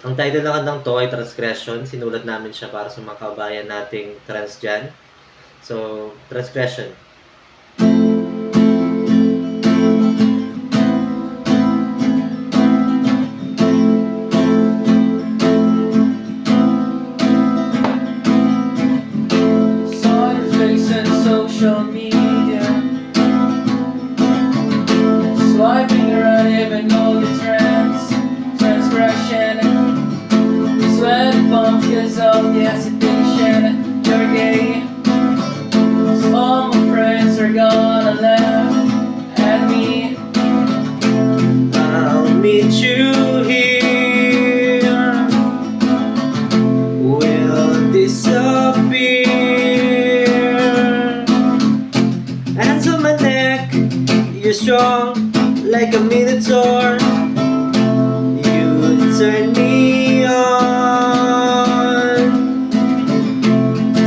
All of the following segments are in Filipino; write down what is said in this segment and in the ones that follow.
Ang title ng kantang to ay Transgression. Sinulat namin siya para sa mga kabayan nating trans dyan. So, Transgression. Social media. Swiping around, even know the trends. Transgression. You're strong like a minotaur. You turn me on.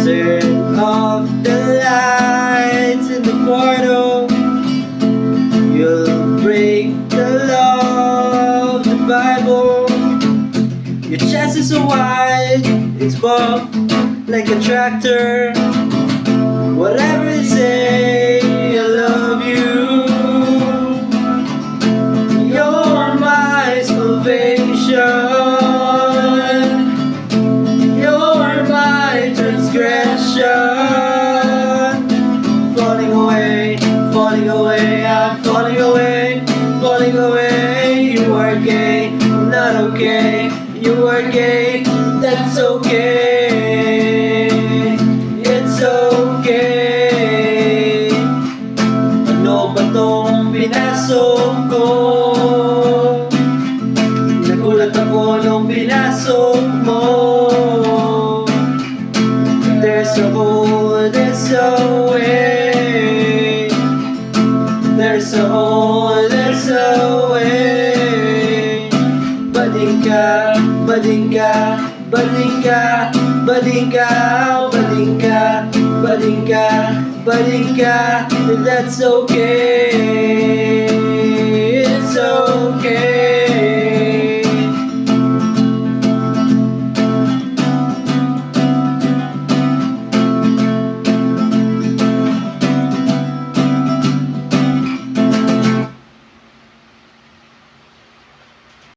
Turn off the lights in the portal. You'll break the law of the Bible. Your chest is so wide, it's bumped like a tractor. Whatever Falling away, falling away, I'm falling away, falling away. You are gay, not okay. You are gay, that's okay. It's okay. Ano ba tong pinasok ko? Nagulat ako nung pinasok mo. There's a Bading ka, bading ka, bading ka, bading ka, bading ka, bading ka, bading ka, that's okay.